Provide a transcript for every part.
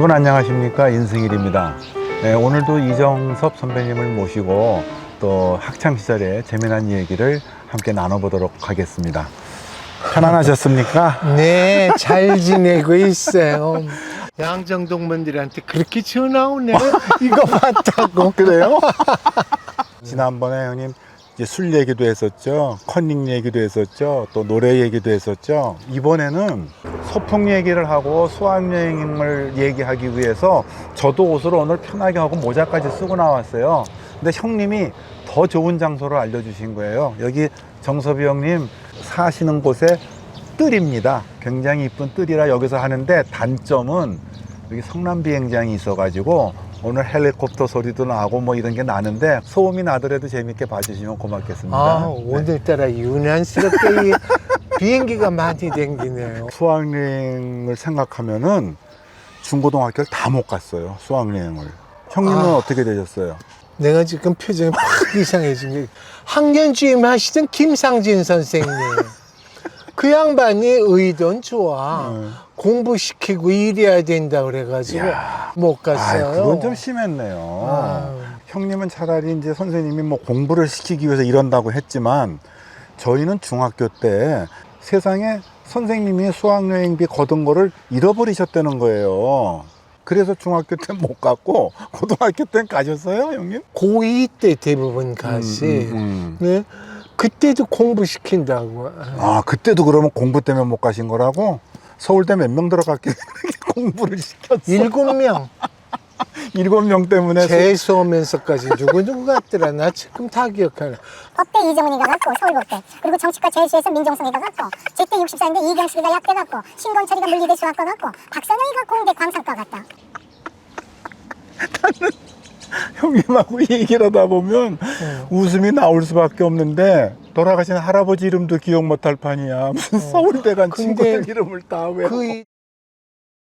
여러분 안녕하십니까 인승일입니다. 네, 오늘도 이정섭 선배님을 모시고 또 학창 시절의 재미난 얘기를 함께 나눠보도록 하겠습니다. 편안하셨습니까? 네, 잘 지내고 있어요. 양정동문들한테 그렇게 전화 오네. 이거 봤다고. 그래요? 지난번에 형님 술 얘기도 했었죠. 컨닝 얘기도 했었죠. 또 노래 얘기도 했었죠. 이번에는 소풍 얘기를 하고 수학여행을 얘기하기 위해서 저도 옷을 오늘 편하게 하고 모자까지 쓰고 나왔어요. 근데 형님이 더 좋은 장소를 알려주신 거예요. 여기 정섭이 형님 사시는 곳에 뜰입니다. 굉장히 이쁜 뜰이라 여기서 하는데 단점은 여기 성남 비행장이 있어가지고 오늘 헬리콥터 소리도 나고 뭐 이런 게 나는데 소음이 나더라도 재밌게 봐주시면 고맙겠습니다. 아, 네. 오늘따라 유난스럽게 이 비행기가 많이 댕기네요. 수학여행을 생각하면은 중고등학교를 다 못 갔어요. 수학여행을. 형님은 아. 어떻게 되셨어요? 내가 지금 표정이 팍 이상해진 게 학년주임 하시던 김상진 선생님. 그 양반이 의돈 좋아. 네. 공부시키고 일해야 된다 그래가지고 못 아, 갔어요. 그건 좀 심했네요. 아. 형님은 차라리 이제 선생님이 뭐 공부를 시키기 위해서 이런다고 했지만 저희는 중학교 때 세상에 선생님이 수학여행비 거둔 거를 잃어버리셨다는 거예요. 그래서 중학교 때 못 갔고 고등학교 때는 가셨어요, 형님? 고2 때 대부분 가시. 음, 음, 음. 네. 그때도 공부시킨다고. 아, 그때도 그러면 공부 때문에 못 가신 거라고? 서울대 몇 명 들어갔길래 공부를 시켰어? 일곱 명 일곱 명 때문에 재수하면서까지 누구누구 갔더라. 나 지금 다 기억하네. 법대 이정훈이가 갔고 서울법대 그리고 정치과 재수에서 민정성이가 갔고 제때 64인데 이경식이가 약대 갔고 신건철이가 물리대 수학과 갔고 박선영이가 공대 광산과 갔다 형님하고 얘기를 하다 보면 네. 웃음이 나올 수밖에 없는데 돌아가신 할아버지 이름도 기억 못할 판이야. 무슨 서울대 간 친구들 이름을 다 외워. 그 이-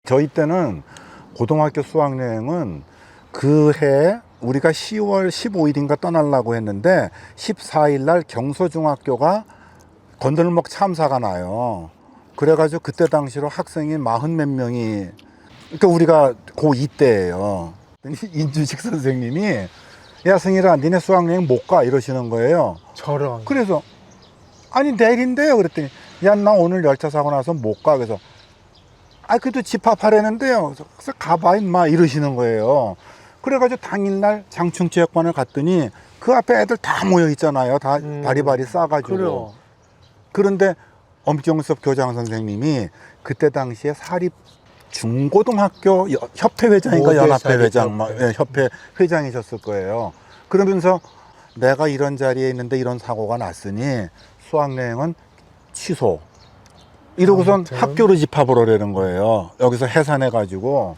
저희 때는 고등학교 수학여행은 그 해 우리가 10월 15일인가 떠나려고 했는데 14일 날 경서중학교가 건들목 참사가 나요. 그래가지고 그때 당시로 학생이 마흔 몇 명이 그러니까 우리가 고2 때예요. 인주식 선생님이 야 승일아 니네 수학여행 못 가 이러시는 거예요. 저런. 그래서 아니 내일인데요 그랬더니 야 나 오늘 열차 사고 나서 못 가 그래서 아 그래도 집합하려는데요 그래서 그래서 가봐 임마 이러시는 거예요 그래가지고 당일날 장충체육관을 갔더니 그 앞에 애들 다 모여 있잖아요 다 음. 바리바리 싸가지고 그래요. 그런데 엄경섭 교장 선생님이 그때 당시에 사립 중고등학교 여- 협회 회장인가 연합회 회장 막, 협회. 예, 협회 회장이셨을 거예요. 그러면서 내가 이런 자리에 있는데 이런 사고가 났으니 수학여행은 취소. 이러고선 아무튼. 학교로 집합을 하려는 거예요. 여기서 해산해 가지고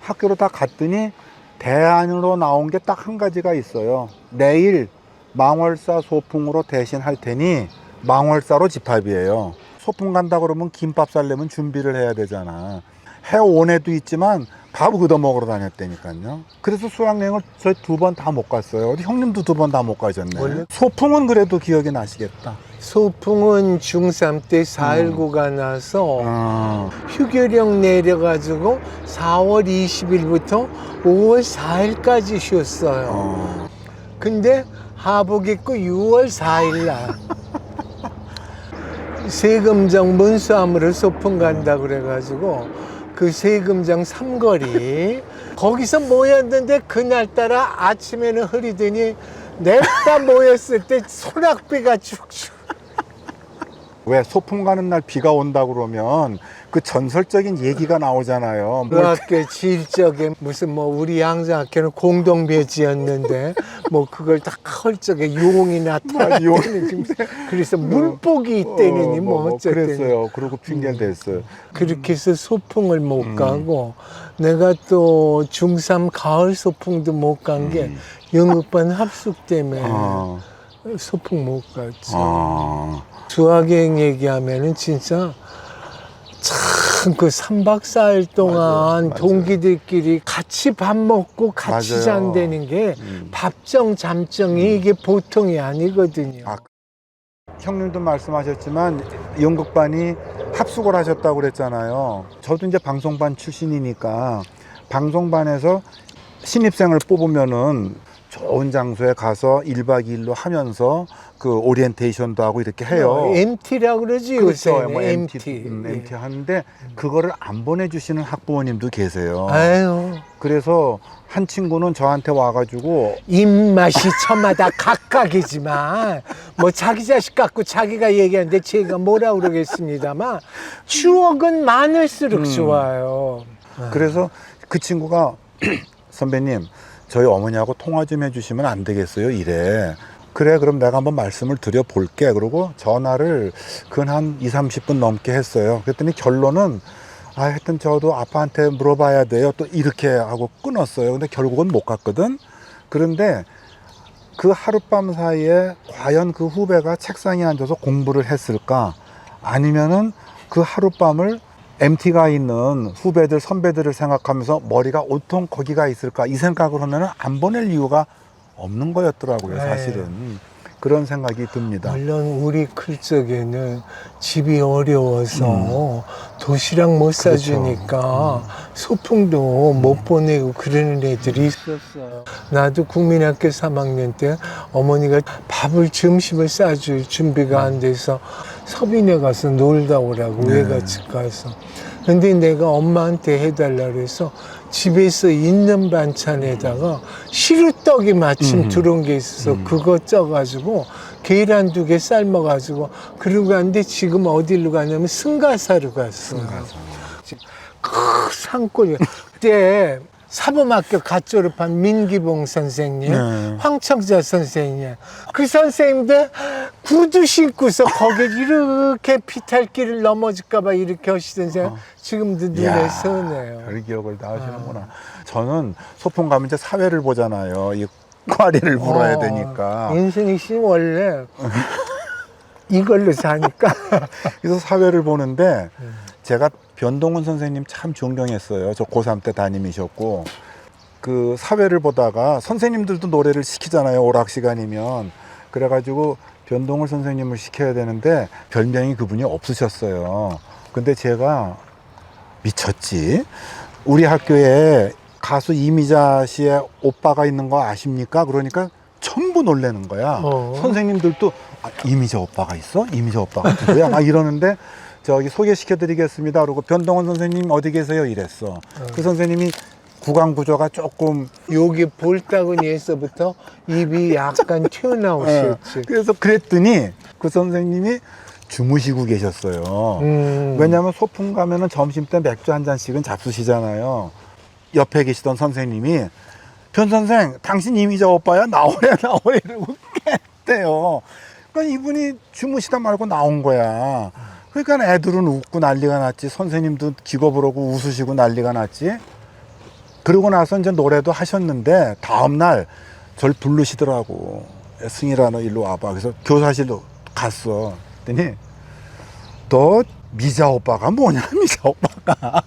학교로 다 갔더니 대안으로 나온 게 딱 한 가지가 있어요. 내일 망월사 소풍으로 대신 할 테니 망월사로 집합이에요. 소풍 간다 그러면 김밥 살려면 준비를 해야 되잖아. 해온 애도 있지만 밥 얻어 먹으러 다녔다니까요. 그래서 수학여행을 저희 두 번 다 못 갔어요. 형님도 두 번 다 못 가셨네. 원래- 소풍은 그래도 기억이 나시겠다. 소풍은 중3 때 4.19가 나서 아, 휴교령 내려가지고 4월 20일부터 5월 4일까지 쉬었어요. 어. 근데 하복 입고 6월 4일 날 세금정 문수암으로 소풍 간다 그래가지고 그 세금정 삼거리. 거기서 모였는데 그날따라 아침에는 흐리더니 냅다 모였을 때 소낙비가 쭉쭉 왜 소풍 가는 날 비가 온다 그러면 그 전설적인 얘기가 나오잖아요. 그 뭘 학교 질적에 무슨 뭐 우리 양자 학교는 공동 배지였는데 뭐 그걸 다 컬적에 용이 나타나는 용. 그래서 물복이 있대느니 어, 뭐 어쨌든 그랬어요. 그러고 핑계를 댔어요. 그렇게 해서 소풍을 못 음. 가고 내가 또 중3 가을 소풍도 못 간게 영업반 합숙 때문에 음. 아, 소풍 못 갔지. 아, 수학여행 얘기하면은 진짜 참그 3박 4일 동안 맞아요, 맞아요. 동기들끼리 같이 밥 먹고 같이 맞아요. 잔다는 게 음. 밥정 잠정이 이게 보통이 아니거든요. 아, 형님도 말씀하셨지만 연극반이 합숙을 하셨다고 그랬잖아요. 저도 이제 방송반 출신이니까 방송반에서 신입생을 뽑으면은 좋은 장소에 가서 1박 2일로 하면서 그 오리엔테이션도 하고 이렇게 해요. MT라고 그러지 그렇죠. 뭐 MT, MT. 음, 예. MT 하는데 그거를 안 보내주시는 학부모님도 계세요. 아유 그래서 한 친구는 저한테 와가지고 입맛이 저마다 각각이지만 뭐 자기 자식 갖고 자기가 얘기하는데 제가 뭐라 그러겠습니다만 추억은 많을수록 음. 좋아요. 그래서 그 친구가 선배님 저희 어머니하고 통화 좀 해주시면 안 되겠어요 이래 그래 그럼 내가 한번 말씀을 드려 볼게. 그러고 전화를 근한 2, 30분 넘게 했어요. 그랬더니 결론은 아 하여튼 저도 아빠한테 물어봐야 돼요. 또 이렇게 하고 끊었어요. 근데 결국은 못 갔거든. 그런데 그 하룻밤 사이에 과연 그 후배가 책상에 앉아서 공부를 했을까? 아니면은 그 하룻밤을 MT가 있는 후배들 선배들을 생각하면서 머리가 온통 거기가 있을까? 이 생각을 하면은 안 보낼 이유가 없는 거였더라고요 네. 사실은 그런 생각이 듭니다 물론 우리 클 적에는 집이 어려워서 음. 도시락 못 그렇죠. 사주니까 소풍도 못 보내고 그러는 애들이 있었어요. 나도 국민학교 3학년 때 어머니가 밥을 점심을 싸줄 준비가 안 돼서 서빈에 가서 놀다 오라고 네. 외갓집 가서. 근데 내가 엄마한테 해달라 그래서 집에서 있는 반찬에다가 시루떡이 마침 음. 들어온 게 있어서 음. 그거 쪄가지고 계란 두 개 삶아가지고 그러고 갔는데 지금 어디로 가냐면 승가사로 갔어. 크 산골이 그때 사범학교 갓 졸업한 민기봉 선생님, 네. 황청자 선생님, 그 선생님들 구두 신고서 거기 이렇게 피탈길을 넘어질까봐 이렇게 하시던 생 지금도 눈에 어. 선해요. 별 기억을 다 하시는구나 저는 소풍 가면 이제 사회를 보잖아요 이 꽈리를 불어야 어, 되니까 씨 원래 이걸로 사니까. 그래서 사회를 보는데 음. 제가 변동훈 선생님 참 존경했어요. 저 고3 때 담임이셨고 그 사회를 보다가 선생님들도 노래를 시키잖아요. 오락 시간이면 그래가지고 변동훈 선생님을 시켜야 되는데 별명이 그분이 없으셨어요. 근데 제가 미쳤지. 우리 학교에 가수 이미자 씨의 오빠가 있는 거 아십니까? 그러니까 전부 놀래는 거야. 어. 선생님들도 아, 이미자 오빠가 있어? 이미자 오빠가 누구야? 막 이러는데 저기 소개시켜 드리겠습니다. 그러고 변동원 선생님 어디 계세요? 이랬어. 그 선생님이 구강 구조가 조금 여기 볼따구니에서부터 입이 약간 튀어나오셨지. 예. 그래서 그랬더니 그 선생님이 주무시고 계셨어요. 음. 왜냐하면 소풍 가면은 점심 때 맥주 한 잔씩은 잡수시잖아요. 옆에 계시던 선생님이 변 선생, 당신 이미자 오빠야 나오래 나오래 이러고 깼대요. 그러니까 이분이 주무시다 말고 나온 거야. 그러니까 애들은 웃고 난리가 났지. 선생님도 기겁을 하고 웃으시고 난리가 났지. 그러고 나서 이제 노래도 하셨는데 다음날 절 부르시더라고. 승희라 너 일로 와봐. 그래서 교사실로 갔어. 그랬더니 너 미자 오빠가 뭐냐 미자 오빠가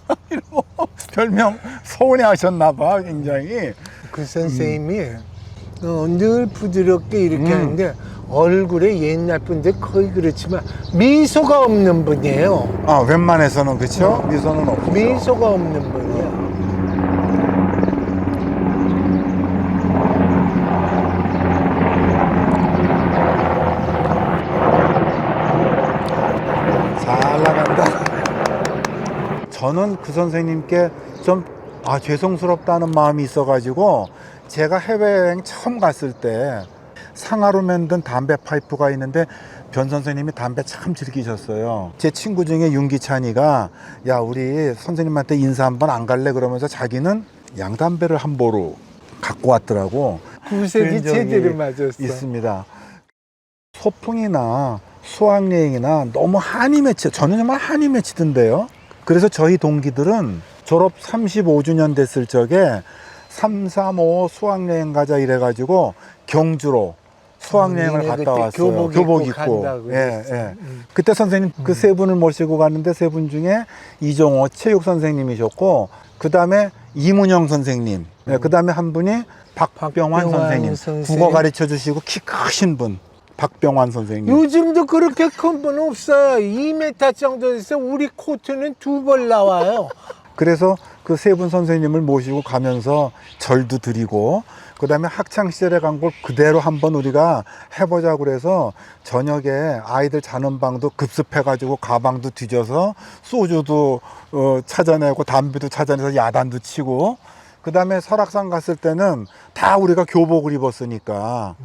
별명 서운해 하셨나 봐 굉장히 그 선생님이 어, 늘 부드럽게 이렇게 음. 하는데 얼굴에 옛날 분들 거의 그렇지만 미소가 없는 분이에요. 아 웬만해서는 그쵸 미소는 없어 미소가 없는. 잘 나간다 저는 그 선생님께 좀 아, 죄송스럽다는 마음이 있어가지고 제가 해외여행 처음 갔을 때 상하로 만든 담배 파이프가 있는데 변 선생님이 담배 참 즐기셨어요. 제 친구 중에 윤기찬이가 야 우리 선생님한테 인사 한번 안 갈래 그러면서 자기는 양담배를 한 보루 갖고 왔더라고. 구색이 제대로 맞았어. 있습니다. 소풍이나 수학여행이나 너무 한이 맺혀 저는 정말 한이 맺히던데요. 그래서 저희 동기들은 졸업 35주년 됐을 적에 3, 3, 5 수학여행 가자 이래가지고 경주로 수학여행을 음, 갔다 왔어요. 교복 입고 간다고 예. 예. 음. 그때 선생님 그 세 분을 모시고 갔는데 세 분 중에 이종호 체육 선생님이셨고 그 다음에 이문영 선생님, 그 다음에 한 분이 박병환 박병환 선생님, 선생님. 국어 가르쳐 주시고 키 크신 분. 박병환 선생님. 요즘도 그렇게 큰 분 없어요. 2m 정도 돼서 우리 코트는 두 벌 나와요. 그래서 그 세 분 선생님을 모시고 가면서 절도 드리고 그 다음에 학창 시절에 간 걸 그대로 한번 우리가 해보자고 그래서 저녁에 아이들 자는 방도 급습해가지고 가방도 뒤져서 소주도 어, 찾아내고 담배도 찾아내서 야단도 치고 그 다음에 설악산 갔을 때는 다 우리가 교복을 입었으니까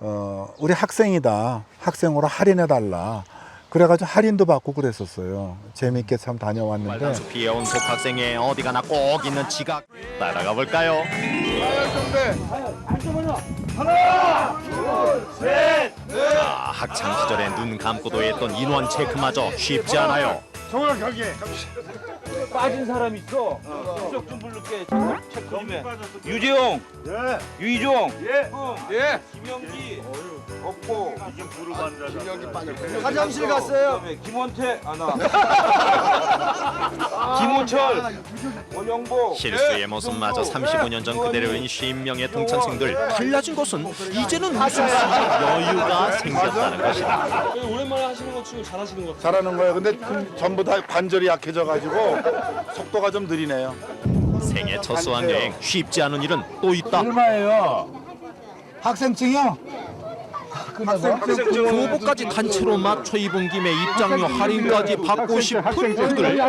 어, 우리 학생이다. 학생으로 할인해 달라 그래가지고 할인도 받고 그랬었어요 재밌게 참 다녀왔는데 빨간 숲이 온 복학생의 어디 가나 꼭 있는 지각 따라가 볼까요? 아, 학창 시절에 눈 감고도 했던 인원 체크마저 쉽지 않아요. 빠진 사람 있어. 추적 좀 부를게. 체크 좀 해. 유재용. 예. 유이종. 예. 예. 김영기. 없고. 이제 부르고 앉아서. 김영기 빠졌고. 화장실 갔어요. 김원태 안 와. 김호철. 원영보. 실수의 모습마저 35년 전 그대로인 50명의 동창생들 달라진 것은 이제는 웃음소리 여유가 생겼다는 것이다. 오랜만에 하시는 것 치고 잘하시는 것 같아요. 잘하는 거예요. 근데 그 전부 다 관절이 약해져가지고 속도가 좀 느리네요. 생애 첫 수학여행 쉽지 않은 일은 또 있다. 얼마예요? 학생증이요? 교복까지 단체로 맞춰 입은 김에 입장료 할인까지 받고 싶은 그들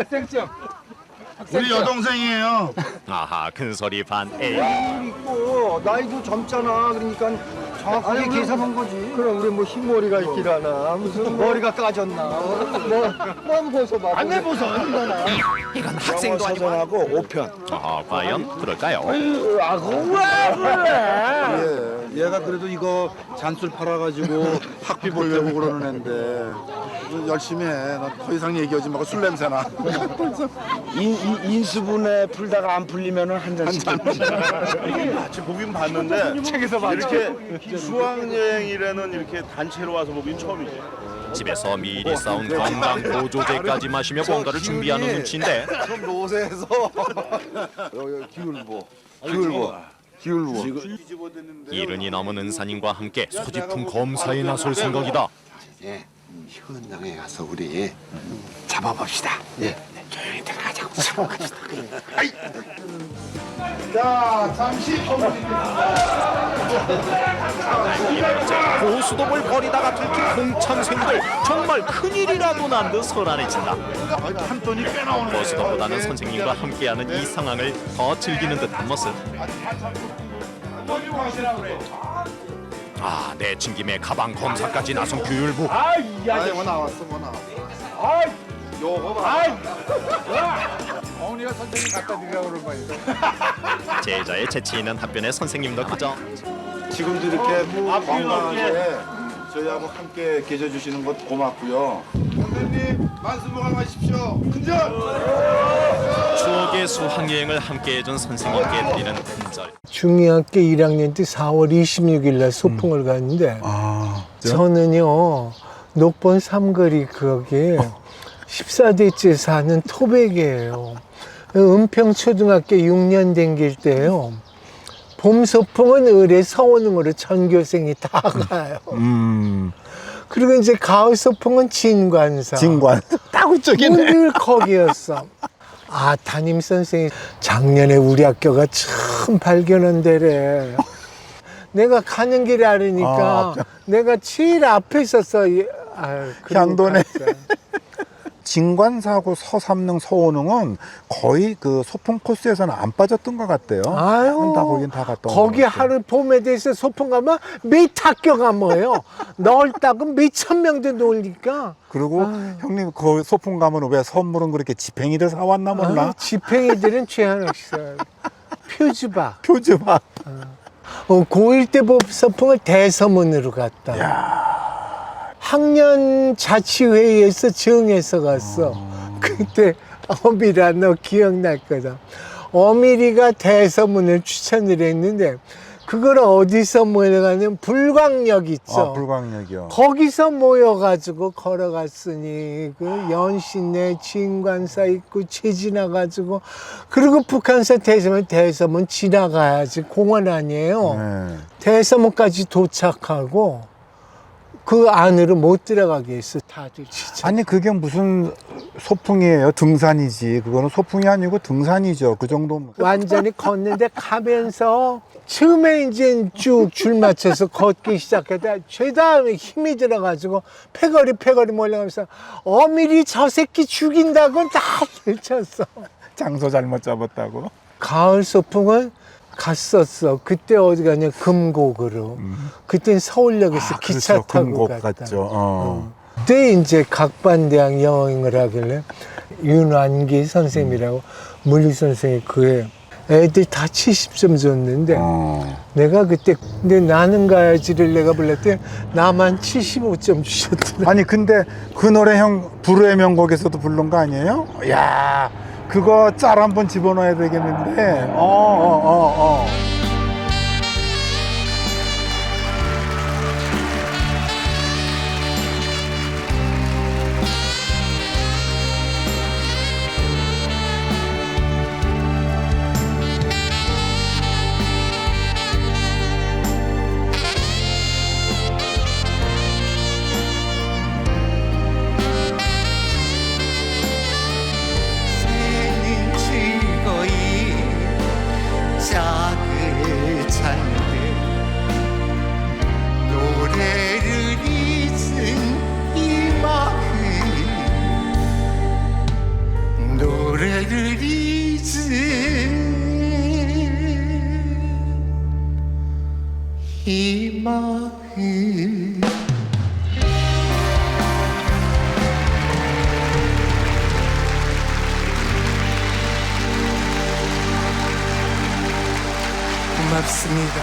우리 여동생이에요. 아하 큰소리 반. 에이. 있고 나이도 젊잖아. 그러니까 정확하게 계산한 거지. 그럼 우리 뭐 흰머리가 있길 하나 무슨 머리가 까졌나. 뭐뭐 벗어봐. 안 해보소. 이거나. 이건 학생도 아니고 사전하고 5편. 아 과연 그럴까요? 예, 얘가 그래도 이거 잔술 팔아가지고 학비 보려고 그러는 앤데 좀 열심히 해. 나더 이상 얘기하지 말고 술 냄새나. 인, 수분에 풀다가 안 풀리면은 한 잔씩. 지금 보긴 봤는데 책에서 이렇게 수학여행이라는 이렇게 단체로 와서 보긴 처음이지. 집에서 미리 싸운 건강 보조제까지 마시며 뭔가를 준비하는 눈치인데 좀 노세해서 기울보, 기울보, 기울보. 이른이 넘은 은사님과 함께 소지품 검사에 나설 생각이다. 예. 현장에 가서 우리 잡아봅시다. 예. 조용히 들어가자고 잡아봅시다. 고수동을 버리다가 들킨 공창생들 정말 큰일이라도 난 듯 소란해진다. 한 돈이 꽤 나오네. 고수동보다는 선생님과 함께하는 이 상황을 더 즐기는 듯한 모습. 아, 내친 김에 가방 검사까지 나선 규율부. 아이 뭐 나왔어, 뭐 나왔어. 요거 봐. 어머니가 선생님 갖다 드리라고 그런 거예요. 제자의 재치 있는 답변에 선생님도 그저 지금도 이렇게 건강하게 저희하고 함께 계셔 주시는 것 고맙고요. 선생님 만수무강하십시오. 큰절. 추억의 수학여행을 함께해준 선생님께 드리는 큰절. 중학교 1학년 때 4월 26일 날 소풍을 갔는데 아 저는요 녹번 삼거리 거기에 14대째 사는 토백이에요. 은평초등학교 6년 댕길 때요. 봄 소풍은 을에 서원흥으로 전교생이 다 가요. 음, 그리고 이제 가을 소풍은 진관사. 진관 딱 그쪽이네. 늘 거기였어. 아, 담임 선생이 작년에 우리 학교가 참 발견한 데래. 내가 가는 길에 알으니까 아, 내가 제일 앞에 있었어. 이- 아유, 그리고 향도네. 갔어. 진관사고 서삼릉 서오릉은 거의 그 소풍 코스에서는 안 빠졌던 것 같대요. 아유, 다 거긴 다 갔다 온 거기. 하루 봄에 대해서 소풍 가면 몇 학교가 뭐예요? 넓다고 몇천 명도 놀니까. 그리고 형님 그 소풍 가면 왜 선물은 그렇게 지팽이를 사왔나 몰라? 아, 지팽이들은 최한옥 표주박. 표지막. 어, 고1 때 소풍을 대서문으로 갔다. 학년 자치회의에서 정해서 갔어. 그때 어미라 너 기억날 거다. 어미리가 대서문을 추천을 했는데 그걸 어디서 모여가냐면 불광역 있죠. 아, 불광역이요. 거기서 모여가지고 걸어갔으니 그 연신내 진관사 있고 지나가지고 그리고 북한서 대서문 대서문 지나가야지 공원 아니에요. 네. 대서문까지 도착하고 그 안으로 못 들어가게 했어 다들 진짜 아니 그게 무슨 소풍이에요? 등산이지. 그거는 소풍이 아니고 등산이죠. 그 정도면. 완전히 걷는데 가면서 처음에 이제 쭉 줄 맞춰서 걷기 시작했다. 죄다음에 힘이 들어가지고 패거리 패거리 몰려가면서 어미리 저 새끼 죽인다고 다 외쳤어. 장소 잘못 잡았다고. 가을 소풍은 갔었어. 그때 어디 가냐 금곡으로. 그땐 서울역에서 아, 기차 그렇죠. 타고 금곡 갔다. 같죠. 어. 그때 이제 각반대항 여행을 하길래 윤환기 선생님이라고 물리 선생이 그에 애들 다 70점 줬는데 어. 내가 그때 근데 나는 가야지를 내가 불렀더니 나만 75점 주셨더라. 아니 근데 그 노래 형 불후의 명곡에서도 부른 거 아니에요? 야 그거 짤 한번 집어넣어야 되겠는데. 어 어, 어, 어. 고맙습니다.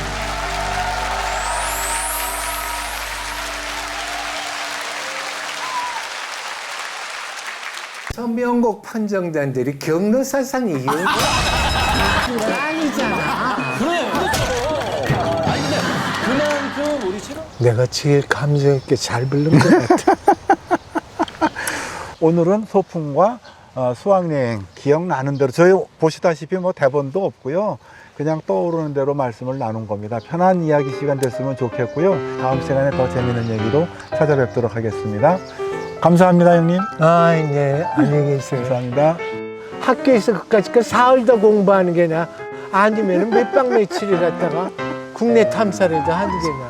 서명곡 판정단들이 경로사상 이유 아니잖아. 내가 제일 감정 있게 잘 부른 것 같아. 오늘은 소풍과 어, 수학여행 기억나는 대로 저희 보시다시피 뭐 대본도 없고요. 그냥 떠오르는 대로 말씀을 나눈 겁니다. 편한 이야기 시간 됐으면 좋겠고요. 다음 시간에 더 재밌는 얘기로 찾아뵙도록 하겠습니다. 감사합니다, 형님. 아, 네. 안녕히 계세요. 감사합니다. 학교에서 그까짓 거 사흘 더 공부하는 게 나. 아니면 몇박 며칠을 갔다가 국내 탐사를 더 하는 게 나.